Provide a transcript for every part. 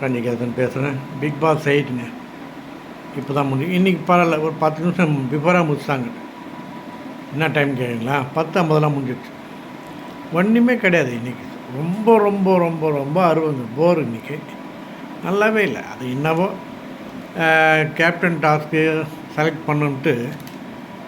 கன்னிகாசன் பேசுகிறேன் big pass எயிட்டுங்க இப்போ தான் முடியும் இன்றைக்கி பரவாயில்ல ஒரு பத்து நிமிஷம் பிஃபோராக முடிச்சாங்க என்ன டைம் கேட்குங்களா பத்து ஐம்பதெல்லாம் முடிஞ்சிடுச்சு ஒன்றுமே கிடையாது இன்றைக்கி ரொம்ப ரொம்ப ரொம்ப ரொம்ப அருவங்க. போர் இன்றைக்கி நல்லாவே இல்லை. அது என்னவோ கேப்டன் டாஸ்க்கு செலக்ட் பண்ணுன்ட்டு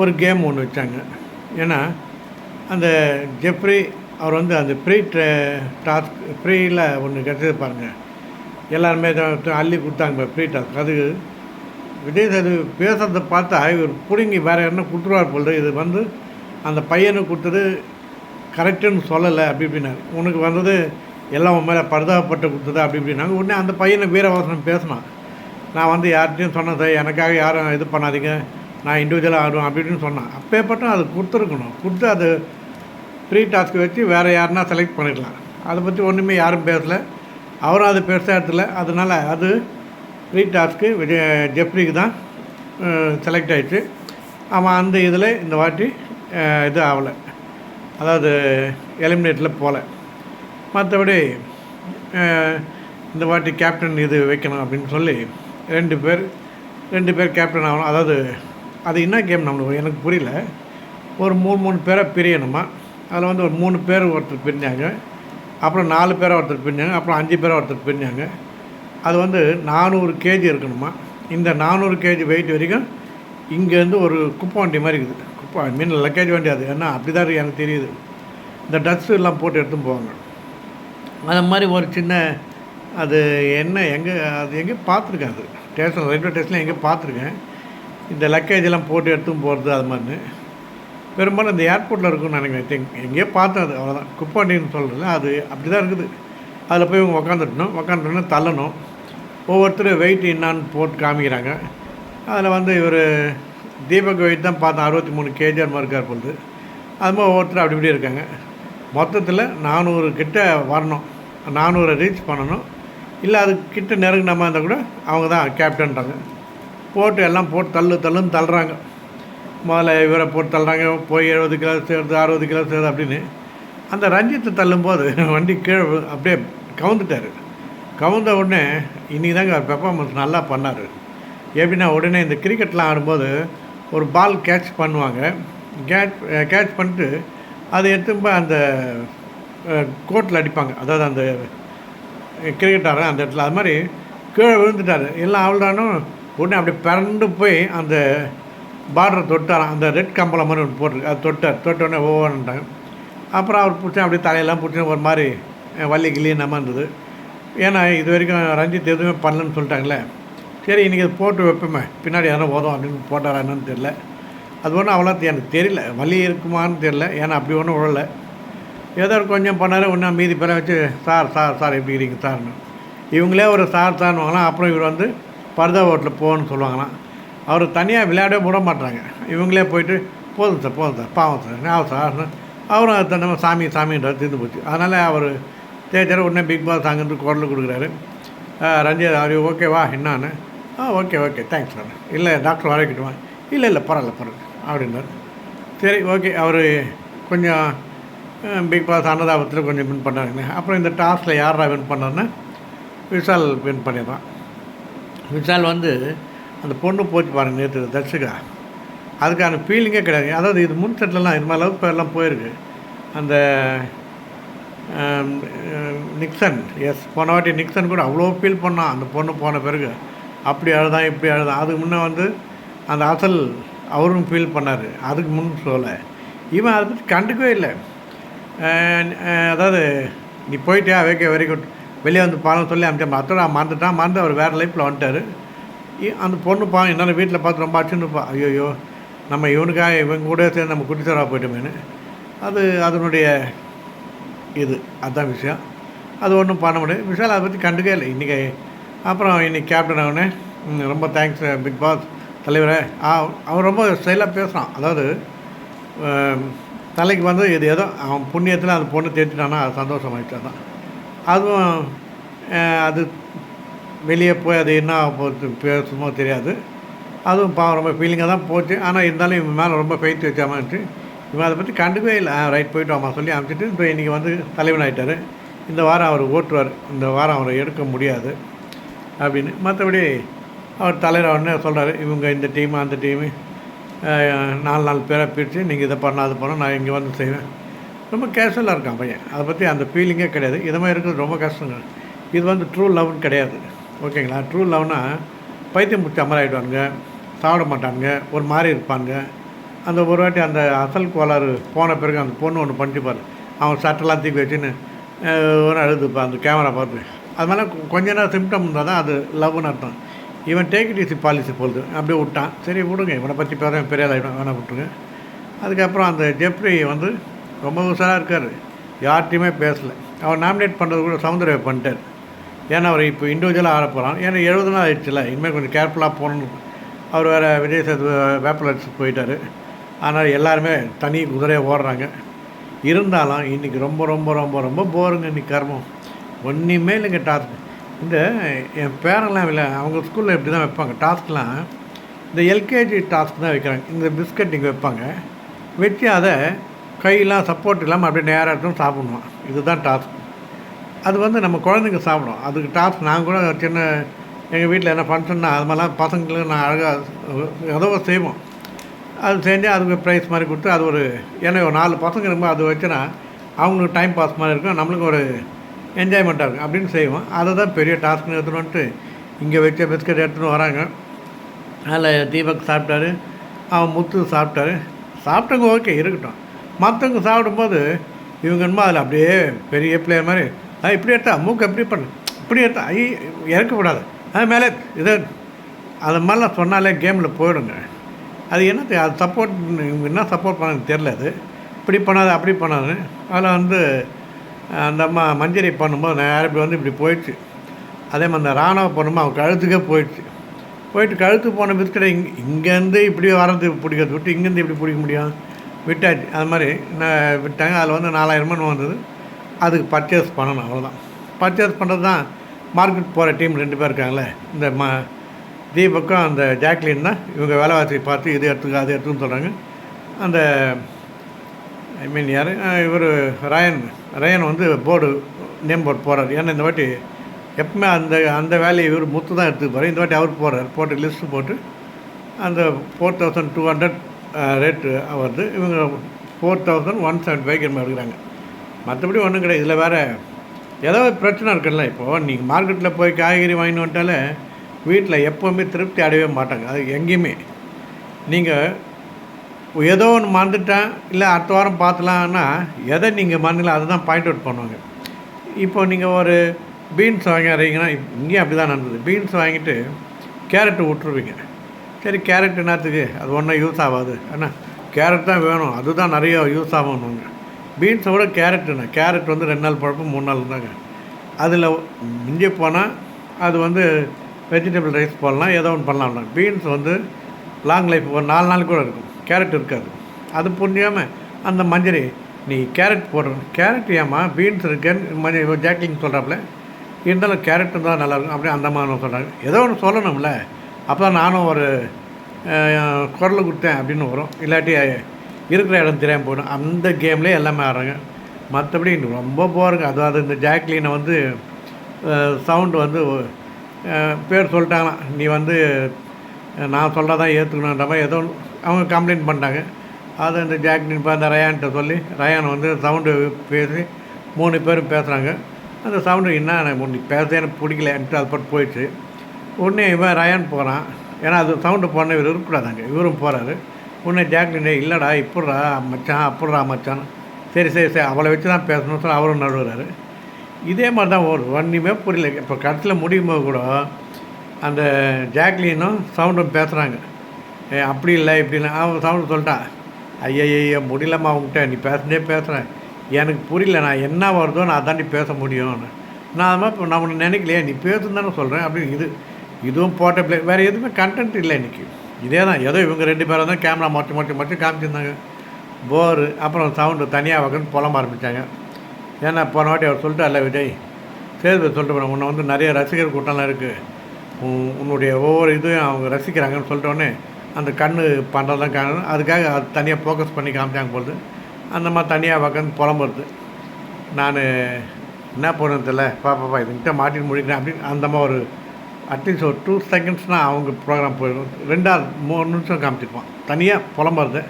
ஒரு கேம் ஒன்று வச்சாங்க. ஏன்னா அந்த ஜெப்ரி அவர் வந்து அந்த ப்ரீ டாஸ்க் ப்ரீயில் ஒன்று கிடச்சது பாருங்கள் எல்லாருமே அள்ளி கொடுத்தாங்க ஃப்ரீ டாஸ்க் அது விஜய் சேது பேசுகிறத பார்த்தா இவர் பிடுங்கி வேறு யாருன்னா கொடுத்துருவார் போல் இது வந்து அந்த பையனுக்கு கொடுத்தது கரெக்டுன்னு சொல்லலை அப்படி இப்படின்னாரு. உனக்கு வந்தது எல்லாம் உன் மேலே பரிதாபப்பட்டு கொடுத்தது அப்படி இப்படின்னாங்க. உடனே அந்த பையனை வீரவாசனம் பேசினான். நான் வந்து யார்கிட்டையும் சொன்னது எனக்காக யாரும் இது பண்ணாதீங்க நான் இண்டிவிஜுவலாக ஆடுவேன் அப்படி இப்படின்னு சொன்னான். அப்பேற்பட்டும் அது கொடுத்துருக்கணும். கொடுத்து அது ஃப்ரீ டாஸ்க்கு வச்சு வேறு யாருன்னா செலக்ட் பண்ணிடலாம். அதை பற்றி ஒன்றுமே யாரும் பேசலை. அவரும் அது பெருசாக இடத்துல அதனால் அது ப்ரீ டாஸ்க்கு விஜய் ஜெப்ரிக்கு தான் செலக்ட் ஆயிடுச்சு. அவன் அந்த இதில் இந்த வாட்டி இது ஆகலை அதாவது எலிமினேட்டில் போகல மற்றபடி இந்த வாட்டி கேப்டன் இது வைக்கணும் அப்படின்னு சொல்லி ரெண்டு பேர் ரெண்டு பேர் கேப்டன் ஆகணும். அதாவது அது என்ன கேம் நம்மளுக்கு எனக்கு புரியல. ஒரு மூணு மூணு பேரை பிரியணுமா? அதில் வந்து ஒரு மூணு பேர் ஒருத்தர் பிரிஞ்சாங்க. அப்புறம் நாலு பேரை ஒருத்தர் பின்னாங்க அப்புறம் அஞ்சு பேரை ஒருத்தர் பின்னாங்க அது வந்து நானூறு கேஜி இருக்கணுமா? இந்த நானூறு கேஜி வெயிட் வரைக்கும் இங்கேருந்து ஒரு குப்பை வண்டி மாதிரி இருக்குது. குப்பை மீன் லக்கேஜ் வண்டி அது. ஏன்னா அப்படி தான் எனக்கு தெரியுது. இந்த டஸ்ட் எல்லாம் போட்டு எடுத்துன்னு போவாங்க. அது மாதிரி ஒரு சின்ன அது என்ன எங்கே அது எங்கே பார்த்துருக்கேன் அது. ஸ்டேஷன் ரயில்வே ஸ்டேஷனில் எங்கே பார்த்துருக்கேன். இந்த லக்கேஜ் எல்லாம் போட்டு எடுத்துன்னு போகிறது அது மாதிரி. பெரும்பாலும் இந்த ஏர்போர்ட்டில் இருக்கும்னு நினைக்கிறேன். திங்க் எங்கேயோ பார்த்தேன் அது. அவ்வளோதான் குப்பாண்டின்னு சொல்கிறதுல அது அப்படி தான் இருக்குது. அதில் போய் இவங்க உக்காந்துட்டணும் உக்காந்துட்டோன்னு தள்ளணும். ஒவ்வொருத்தரும் வெயிட் என்னான்னு போட்டு காமிக்கிறாங்க. அதில் வந்து இவர் தீபக் வெயிட் தான் பார்த்தேன். அறுபத்தி மூணு கேஜி அது மாதிரி இருக்கார் பொழுது அது மாதிரி ஒவ்வொருத்தர் அப்படி இப்படி இருக்காங்க. மொத்தத்தில் நானூறு கிட்ட வரணும். நானூறை ரீச் பண்ணணும். இல்லை அது கிட்ட நெருங்கின மாதிரி இருந்தால் கூட அவங்க தான் கேப்டன்றாங்க போட்டு எல்லாம் போட்டு தள்ளு தள்ளுன்னு தள்ளுறாங்க. முதல்ல இவரை போட்டு தள்ளுறாங்க போய் எழுபது கிலோ சேர்ந்து அறுபது கிலோ சேர்ந்து அப்படின்னு. அந்த ரஞ்சித்தை தள்ளும்போது வண்டி கீழே விழு- அப்படியே கவுந்துட்டார். கவுந்த உடனே இன்றைக்கி தாங்க பெர்ஃபார்மன்ஸ் நல்லா பண்ணார். எப்படின்னா உடனே இந்த கிரிக்கெட்லாம் ஆடும்போது ஒரு பால் கேட்ச் பண்ணுவாங்க. கேட்ச் கேட்ச் பண்ணிட்டு அதை எடுத்துன்னு அந்த கோட்டில் அடிப்பாங்க. அதாவது அந்த கிரிக்கெட் ஆடுற அந்த இடத்துல. அது மாதிரி கீழே விழுந்துட்டார். எல்லாம் அவள்தானும் உடனே அப்படி பிறண்டு போய் அந்த பார்டர் தொட்டாராம் அந்த ரெட் கம்பளம் மாதிரி ஒன்று போட்டிருக்கு அது தொட்டார் தொட்டோடனே ஓவன்ட்டாங்க அப்புறம் அவர் பிடிச்சா அப்படியே தலையெல்லாம் பிடிச்சி ஒரு மாதிரி வள்ளி கிளி நம்ம இருந்தது. ஏன்னா இது வரைக்கும் ரஞ்சித் எதுவுமே பண்ணலன்னு சொல்லிட்டாங்களே. சரி இன்றைக்கி இது போட்டு வைப்போமே. பின்னாடி எதனா ஓதும் அப்படின்னு போட்டாரா என்னன்னு தெரில அது ஒன்றும் அவ்வளோ எனக்கு தெரியல. வலி இருக்குமான்னு தெரில ஏன்னா அப்படி ஒன்றும் விழலை. ஏதோ கொஞ்சம் பண்ணார் ஒன்றா மீதி பேரை வச்சு சார் சார் சார் எப்படி இருக்கீங்க? சார்னு. இவங்களே ஒரு சார் சார்னுவாங்களாம் அப்புறம் இவர் வந்து பர்தா ஓட்டில் போகணும்னு சொல்லுவாங்களாம். அவர் தனியாக விளையாடவே விட மாட்டாங்க. இவங்களே போயிட்டு போதும் சார் போதும் சார் பாவம் சார் ஞாபகம் சார்? அவரும் அது சாமி சாமின்றது தீர்ந்து போச்சு. அதனால் அவர் தேஜர் உடனே பிக் பாஸ் அங்கேருந்து குரல் கொடுக்குறாரு. ரஞ்சித் அவர் ஓகேவா என்னான்னு? ஆ ஓகே ஓகே தேங்க்ஸ் சார். இல்லை டாக்டர் வரைக்கட்டுமா இல்லை இல்லை பரவாயில்ல பரவாயில்ல அப்படின்னார் சரி ஓகே அவர் கொஞ்சம் பிக் பாஸ் அன்னதாபத்தில் கொஞ்சம் வின் பண்ணாருங்க. அப்புறம் இந்த டாஸில் யாரா வின் பண்ணாருன்னா விஷால் வின் பண்ணிடுறான். விஷால் வந்து அந்த பொண்ணு போச்சு பாருங்க நேற்று தர்ஷிகா. அதுக்கான ஃபீலிங்கே கிடையாது. அதாவது இது முன் செட்லலாம் இது மாதிரி லவ் எல்லாம் போயிருக்கு. அந்த நிக்சன் எஸ் போன வாட்டி நிக்சன் கூட அவ்வளோ ஃபீல் பண்ணான் அந்த பொண்ணு போன பிறகு. அப்படி அழுதான் இப்படி அழுதான். அதுக்கு முன்னே வந்து அந்த அசல் அவரும் ஃபீல் பண்ணார். அதுக்கு முன் சொல்லலை. இவன் அதை பற்றி கண்டுக்கவே இல்லை. அதாவது நீ போயிட்டியா? வைக்க வெரி குட் வெளியே வந்து பாலம் சொல்லி அனுப்பிச்சா அத்தோட மறந்துட்டான். மறந்து அவர் வேறு லைஃப்பில் வந்துட்டார். அந்த பொண்ணு பா என்னால் வீட்டில் பார்த்து ரொம்ப அச்சுன்னு இருப்பா. ஐயோ நம்ம இவனுக்காக இவங்க கூட சேர்ந்து நம்ம குட்டிச்சோரா போயிட்டோமேனு அது அதனுடைய இது. அதுதான் விஷயம். அது ஒன்றும் பண்ண முடியாது. விஷால் அதை பற்றி கண்டுக்கே இல்லை. இன்றைக்கி அப்புறம் இன்னைக்கு கேப்டன் அவனே ரொம்ப தேங்க்ஸ் பிக் பாஸ் தலைவரே. ஆ அவன் ரொம்ப ஸ்டைலாக பேசுகிறான் அதாவது தலைக்கு வந்து இது ஏதோ அவன் புண்ணியத்தில் அந்த பொண்ணு தேர்த்திட்டானா அது சந்தோஷமாயிடுச்சு தான் அதுவும் அது வெளியே போய் அது என்ன ஆக பேசுமோ தெரியாது. அதுவும் பாவம் ரொம்ப ஃபீலிங்காக தான் போச்சு. ஆனால் இருந்தாலும் இவன் மேலே ரொம்ப ஃபெய்த் வச்சாமல் இருந்துச்சு இவன் அதை பற்றி கண்டுக்கவே இல்லை. ரைட் போயிட்டு அம்மா சொல்லி அமைச்சிட்டு இப்போ இன்றைக்கி வந்து தலைவன் ஆகிட்டார் இந்த வாரம் அவர் ஓட்டுவார். இந்த வாரம் அவரை எடுக்க முடியாது அப்படின்னு. மற்றபடி அவர் தலைவர் உடனே சொல்கிறாரு இவங்க இந்த டீம் அந்த டீமு நாலு நாலு பேரை பிரித்து நீங்கள் இதை பண்ண அது பண்ண நான் இங்கே வந்து செய்வேன். ரொம்ப கேஷுவலாக இருக்கான் பையன். அதை பற்றி அந்த ஃபீலிங்கே கிடையாது. இது மாதிரி இருக்கிறது ரொம்ப கஷ்டங்க. இது வந்து ட்ரூ லவ்னு கிடையாது. ஓகேங்களா? ட்ரூ லவ்னா பைத்தியம் பிடிச்சி அமராயிடுவானுங்க சாப்பிட மாட்டானுங்க ஒரு மாதிரி இருப்பானுங்க அந்த ஒரு வாட்டி அந்த அசல் கோளாறு போன பிறகு அந்த பொண்ணு ஒன்று பண்ணிப்பார் அவன் சட்டெல்லாம் தூக்கி வச்சுன்னு ஒரு அழுதுப்பா அந்த கேமரா பார்த்து. அதனால கொஞ்ச நேரம் சிம்டம் இருந்தால் தான் அது லவ்னு அர்த்தம். இவன் டேக் இட் பாலிசி போகுது. அப்படியே விட்டான். சரி விடுங்க. இவனை பற்றி பேர பெரிய ஆகிடும் வேணா விட்டுருங்க. அதுக்கப்புறம் அந்த ஜெப்ரி வந்து ரொம்ப உஷாராக இருக்கார். யார்கிட்டையுமே பேசலை. அவன் நாமினேட் பண்ணுறது கூட சவுந்தரவை பண்ணிட்டார். ஏன்னா அவர் இப்போ இண்டிவிஜுவலாக ஆட போகிறான் ஏன்னா எழுபது நாள் ஆயிடுச்சுல இனிமேல் கொஞ்சம் கேர்ஃபுல்லாக போகணும் அவர் வேறு விஜய் சேது வேப்பலட்ஸ் போயிட்டார். ஆனால் எல்லாருமே தனி குதிரையாக ஓடுறாங்க. இருந்தாலும் இன்றைக்கி ரொம்ப ரொம்ப ரொம்ப ரொம்ப போருங்க இன்றைக்கி கர்மம். ஒன்றுமே இல்லைங்க டாஸ்க் இந்த என் பேரெல்லாம் இல்லை அவங்க ஸ்கூலில் இப்படி தான் வைப்பாங்க. டாஸ்க்லாம் இந்த எல்கேஜி டாஸ்க் தான் வைக்கிறாங்க. இந்த பிஸ்கட் இங்கே வைப்பாங்க. வச்சு அதை கையெல்லாம் சப்போர்ட் இல்லாமல் அப்படியே நேராக எடுத்து சாப்பிடணும். இதுதான் டாஸ்க் அது வந்து நம்ம குழந்தைங்க சாப்பிடும். அதுக்கு டாஸ்க் நான் கூட சின்ன எங்கள் வீட்டில் என்ன ஃபங்க்ஷன்னா அது மாதிரிலாம் பசங்களுக்கு நான் அழகாக ஏதோ செய்வோம். அது செஞ்சு அதுக்கு ப்ரைஸ் மாதிரி கொடுத்து அது ஒரு ஏன்னா ஒரு நாலு பசங்க இருக்கும்போது அது வச்சுனா அவங்களுக்கு டைம் பாஸ் மாதிரி இருக்கும். நம்மளுக்கு ஒரு என்ஜாய்மெண்ட்டாக இருக்கும். அப்படின்னு செய்வோம். அதை தான் பெரிய டாஸ்க்னு எடுத்துகிட்டு வந்துட்டு இங்கே வச்ச பிஸ்கட் எடுத்துகிட்டு வராங்க. அதில் தீபக் சாப்பிட்டாரு. அவன் முத்து சாப்பிட்டாரு. சாப்பிட்டவங்க ஓகே இருக்கட்டும். மற்றவங்க சாப்பிடும்போது இவங்க என்னமோ அதில் அப்படியே பெரிய பிளேயர் மாதிரி இப்படி எடுத்தா மூக்கு எப்படி பண்ணு? இப்படி எடுத்தா ஐ இறக்கக்கூடாது. அது மேலே இதை அது மாதிரிலாம் சொன்னாலே கேமில் போயிடுங்க. அது என்ன அது சப்போர்ட் இவங்க என்ன சப்போர்ட் பண்ணு தெரில அது. இப்படி பண்ணாது அப்படி பண்ணாது அதில் வந்து அந்த அம்மா மஞ்சரி பண்ணும்போது நேரம் இப்படி வந்து இப்படி போயிடுச்சு. அதே மாதிரி அந்த ராணுவ பண்ணும்போது அவன் கழுத்துக்கே போயிடுச்சு. போயிட்டு கழுத்து போன பிற்கடை இங்கே இங்கேருந்து இப்படி வரது பிடிக்கிறது விட்டு இங்கேருந்து இப்படி பிடிக்க முடியும்? விட்டாச்சு. அது மாதிரி நான் விட்டாங்க. அதில் வந்து நாலாயிரம் ரூபாய் வந்தது. அதுக்கு பர்ச்சேஸ் பண்ணணும் அவ்வளோதான் பர்ச்சேஸ் பண்ணுறது தான் மார்க்கெட் போகிற டீம் ரெண்டு பேர் இருக்காங்களே இந்த ம தீபக்கும் அந்த ஜாக்லின் தான் இவங்க வேலைவாசி பார்த்து இது எடுத்துக்க அது எடுத்துன்னு சொல்கிறாங்க அந்த ஐ மீன் யார்? இவர் ரயன் ரயன் வந்து போர்டு நேம் போர்டு போகிறார் ஏன்னா இந்த வாட்டி எப்பவுமே அந்த அந்த வேலையை இவர் முத்து தான் எடுத்துப்பார். இந்த வாட்டி அவர் போகிறார் போட்டு லிஸ்ட்டு போட்டு அந்த four thousand two hundred rate வருது. இவங்க four thousand one seventy five kilo எடுக்கிறாங்க. மற்றபடி ஒன்றும் கிடையாது. இதில் வேறு ஏதோ பிரச்சனை இருக்குல்ல இப்போது நீங்கள் மார்க்கெட்டில் போய் காய்கறி வாங்கினு வந்துட்டாலே வீட்டில் எப்போவுமே திருப்தி அடையவே மாட்டாங்க. அது எங்கேயுமே. நீங்கள் ஏதோ ஒன்று மறந்துட்டேன் இல்லை அடுத்த வாரம் பார்த்தலான்னா எதை நீங்கள் மறந்துல அதை தான் பாயிண்ட் அவுட் பண்ணுவாங்க. இப்போ நீங்கள் ஒரு பீன்ஸ் வாங்கிறீங்கன்னா இங்கேயும் அப்படி தான் நடந்தது. பீன்ஸ் வாங்கிட்டு கேரட்டு விட்ருவீங்க சரி கேரட் என்னத்துக்கு? அது ஒன்றும் யூஸ் ஆகாது. ஆனால் கேரட் தான் வேணும். அதுதான் நிறைய யூஸ் ஆகணுங்க பீன்ஸை விட கேரட்டுண்ணா. கேரட் வந்து ரெண்டு நாள் பழப்பு மூணு நாள் இருந்தாங்க அதில் மிஞ்சி போனால் அது வந்து வெஜிடபிள் ரைஸ் போடலாம் ஏதோ ஒன்று பண்ணலாம். பீன்ஸ் வந்து லாங் லைஃப் ஒரு நாலு நாள் கூட இருக்கும். கேரட் இருக்காது. அது புரியாமல் அந்த மஞ்சரி நீ கேரட் போடுற கேரட் ஏமா பீன்ஸ் இருக்கேன்னு மஞ்சள் ஜாக்கிங் சொல்கிறாப்புல இருந்தாலும் கேரட் இருந்தால் நல்லாயிருக்கும் அப்படியே அந்த மாதிரி சொல்கிறாங்க ஏதோ ஒன்று சொல்லணும்ல. அப்போ தான் நானும் ஒரு குரல் கொடுத்தேன் அப்படின்னு வரும். இல்லாட்டி இருக்கிற இடம் தெரியாமல் போயிடும். அந்த கேம்லேயே எல்லாமே ஆடுறாங்க. மற்றபடி ரொம்ப போருங்க அதாவது இந்த ஜாக்லினை வந்து சவுண்டு வந்து பேர் சொல்லிட்டாங்களாம். நீ வந்து நான் சொல்கிறதான் ஏற்றுக்கணுன்ற மாதிரி ஏதோ அவங்க கம்ப்ளைண்ட் பண்ணிட்டாங்க. அது அந்த ஜாக்லின் இப்போ அந்த ரயான்கிட்ட சொல்லி ரயான் வந்து சவுண்டு பேசி மூணு பேரும் பேசுகிறாங்க அந்த சவுண்டு என்ன எனக்கு ஒன்று பேச எனக்கு பிடிக்கலன்ட்டு அது பட்டு போயிடுச்சு. உடனே இவன் ரயான் போகிறான் ஏன்னா அது சவுண்டு போன இவர் இருக்கக்கூடாதாங்க இவரும் போகிறாரு உன்னை ஜாக்லின் இல்லைடா இப்பட்றா மச்சான் அப்புட்றா மச்சான். சரி சரி சரி அவளை வச்சு தான் பேசணும்னு சொல்லி அவரும் நடுவுறாரு. இதே மாதிரி தான் ஒரு ஒன்றுமே புரியல. இப்போ கடைசியில் முடியும் போது கூட அந்த ஜாக்லினும் சவுண்டும் பேசுகிறாங்க ஏ அப்படி இல்லை இப்படி அவன் சவுண்டு சொல்லிட்டான் ஐயய்ய முடியலம்மா அவங்ககிட்ட நீ பேசுனே பேசுகிறேன் எனக்கு புரியல நான் என்ன வருதோ நான் அதாண்டி பேச முடியும்னு. நான் அது மாதிரி இப்போ நான் நினைக்கலையே நீ பேசுன்னு தானே சொல்கிறேன் அப்படின்னு இது இதுவும் போட்ட வேறு எதுவுமே கண்டென்ட் இல்லை இன்றைக்கி இதே தான் ஏதோ இவங்க ரெண்டு பேரும் தான் கேமரா மாற்றி மாற்றி மாற்றி காமிச்சிருந்தாங்க. போரு அப்புறம் சவுண்டு தனியாக வைக்கணும்னு புலம்ப ஆரம்பித்தாங்க ஏன்னா போன வாட்டி அவர் சொல்லிட்டு அல்ல விஜய் சேதுபதி சொல்லிட்டு போனேன் உன்னை வந்து நிறைய ரசிகர் கூட்டம்லாம் இருக்குது உன்னுடைய ஒவ்வொரு இதுவும் அவங்க ரசிக்கிறாங்கன்னு சொல்லிட்டோன்னே அந்த கண்ணு பண்ணுறதெல்லாம் காரணம். அதுக்காக அது தனியாக ஃபோக்கஸ் பண்ணி காமிச்சாங்க போகுது அந்த மாதிரி தனியாக உட்காந்து புலம்புறது. நான் என்ன பண்ணுறது தெரியல? பாப்பாப்பா இதுகிட்ட மாட்டின்னு முடிக்கிறேன் அப்படின்னு அந்த மாதிரி ஒரு அட்லீஸ்ட் ஒரு டூ செகண்ட்ஸ்னால் அவங்க ப்ரோக்ராம் போயிடும். ரெண்டாவது மூணு நிமிஷம் காமிச்சிருப்பான் தனியாக புலம்புறது.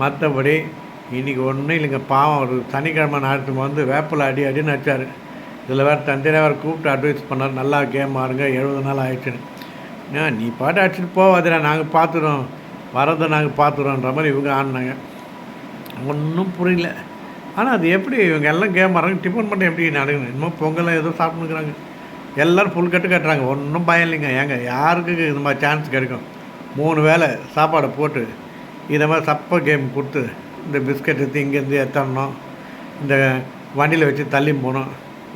மற்றபடி இன்றைக்கி ஒன்றும் இல்லைங்க. பாவம் ஒரு சனிக்கிழமை ஞாயிற்றுக்கிழமை வந்து வேப்பில் அடி அடின்னு அடித்தார் இதில் வேறு தந்தையாக வேறு கூப்பிட்டு அட்வைஸ் பண்ணார். நல்லா கேம் ஆடுங்க எழுபது நாள் ஆயிடுச்சுன்னு. ஏன் நீ பாட்டு அடிச்சுட்டு போவாதிரா நாங்கள் பார்த்துடுறோம் வரதை நாங்கள் பார்த்துடுறோன்ற மாதிரி இவங்க ஆடினாங்க. ஒன்றும் புரியல. ஆனால் அது எப்படி இவங்க எல்லாம் கேம் ஆடுறாங்க? டிஃபன் மட்டும் எப்படி நடக்கணும் இன்னும் பொங்கலை ஏதோ சாப்பிட்டுக்கிறாங்க எல்லோரும் ஃபுல் கட்டு கட்டுறாங்க. ஒன்றும் பயம் இல்லைங்க. ஏங்க யாருக்கு இந்த மாதிரி சான்ஸ் கிடைக்கும்? மூணு வேளை சாப்பாடை போட்டு இதை மாதிரி சப்ப கேம் கொடுத்து இந்த பிஸ்கட் எடுத்து இங்கேருந்து எத்தரணும் இந்த வண்டியில் வச்சு தள்ளி போகணும்.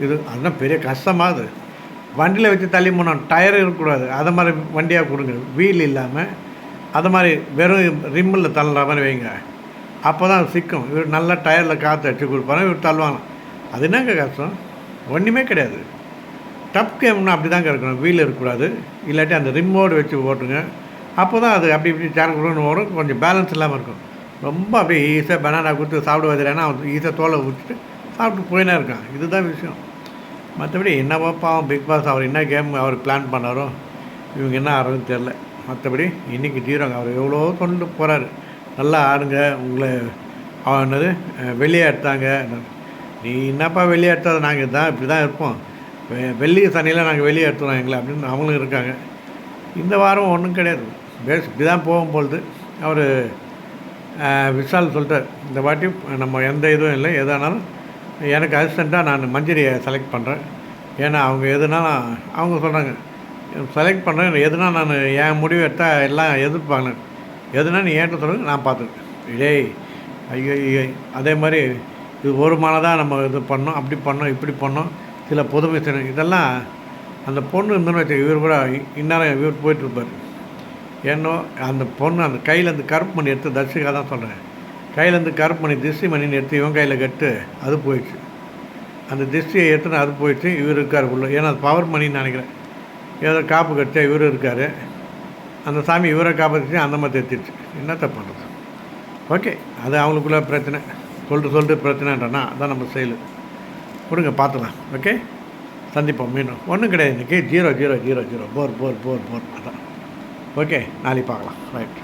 இது அதுதான் பெரிய கஷ்டமாகுது வண்டியில் வச்சு தள்ளி போனோம் டயர் இருக்கக்கூடாது. அதை மாதிரி வண்டியாக கொடுங்க. வீல் இல்லாமல் அது மாதிரி வெறும் ரிம்மில் தள்ளுற மாதிரி வைங்க. அப்போ தான் சிக்கும். இவர் நல்லா டயரில் காற்று அடிச்சு கொடுப்பாரு இவர் தள்ளுவாங்க. அது என்னங்க கஷ்டம்? ஒன்றுமே கிடையாது. டப் கேம்னா அப்படி தாங்க இருக்கணும் வீல் இருக்கக்கூடாது. இல்லாட்டி அந்த ரிம்மோடு வச்சு ஓட்டுங்க. அப்போ தான் அது அப்படி இப்படி சேர் வரும் ஓடும். கொஞ்சம் பேலன்ஸ் இல்லாமல் இருக்கும். ரொம்ப அப்படியே ஈஸியாக பனானா கொடுத்து சாப்பிடுவதுலன்னா அவன் ஈஸியாக தோலை ஊற்றிட்டு சாப்பிட்டு போயினா இருக்கான். இதுதான் விஷயம். மற்றபடி என்னவோ பாவம் பிக் பாஸ் அவர் என்ன கேம் அவர் பிளான் பண்ணாரோ இவங்க என்ன ஆடுறதுன்னு தெரில மற்றபடி இன்றைக்கி ஜீரோங்க அவர் எவ்வளோ கொண்டு போகிறாரு நல்லா ஆடுங்க. உங்களை அவன் என்னது வெளியே எடுத்தாங்க. நீ என்னப்பா வெளியே எடுத்தாத நாங்கள் தான் இப்படி தான் இருப்போம். வெள்ளி சனியில் நாங்கள் வெளியே எடுத்துகிறோம் எங்களை அப்படின்னு அவங்களும் இருக்காங்க. இந்த வாரம் ஒன்றும் கிடையாது. பேஸ் இப்படி தான் போகும்பொழுது அவர் விஷால் சொல்லிட்டார். இந்த வாட்டி நம்ம எந்த இதுவும் இல்லை. எதானாலும் எனக்கு அசிஸ்டண்ட்டாக நான் மஞ்சரியை செலக்ட் பண்ணுறேன் ஏன்னா அவங்க எதுனாலும் அவங்க சொல்கிறாங்க செலக்ட் பண்ணுறேன் எதுனா நான் என் முடிவு எடுத்தால் எல்லாம் எதிர்ப்பாங்க. எதுனா நீ ஏன்ட்ட சொல்லுங்க நான் பார்த்துருக்கேன் டேய் ஐயோ ஐயோ அதே மாதிரி இது ஒரு தான் நம்ம இது பண்ணோம் அப்படி பண்ணோம் இப்படி பண்ணோம். சில புதுமை திறன் இதெல்லாம் அந்த பொண்ணு இருந்தோன்னு வச்சு இவர் கூட இந்நேரம் இவர் போயிட்டுருப்பார். ஏன்னோ அந்த பொண்ணு அந்த கையிலேருந்து கருப்பு மணி எடுத்து தர்ஷிகா தான் சொல்கிறேன் கையிலேருந்து கருப்பு மணி திசை மணின்னு எடுத்து இவன் கையில் கட்டு அது போயிடுச்சு. அந்த திருஷ்டியை எடுத்துன்னு அது போயிடுச்சு இவர் இருக்கார் உள்ள. ஏன்னா அது பவர் மணின்னு நினைக்கிறேன். ஏதோ காப்பு கட்டியா இவர் இருக்கார். அந்த சாமி இவரை காப்பாற்றிச்சு அந்த மாதிரி தெரிச்சிருச்சு என்ன பண்ணுறது ஓகே அது அவங்களுக்குள்ள பிரச்சனை. சொல்லிட்டு சொல்லிட்டு பிரச்சனைன்றனா அதான் நம்ம செயல். கொடுங்க பார்த்துக்கலாம் ஓகே சந்திப்போம் மீண்டும். ஒன்றும் கிடையாது. இன்றைக்கி zero zero zero zero four four four four. அதான். ஓகே நாளைக்கு பார்க்கலாம். ரைட்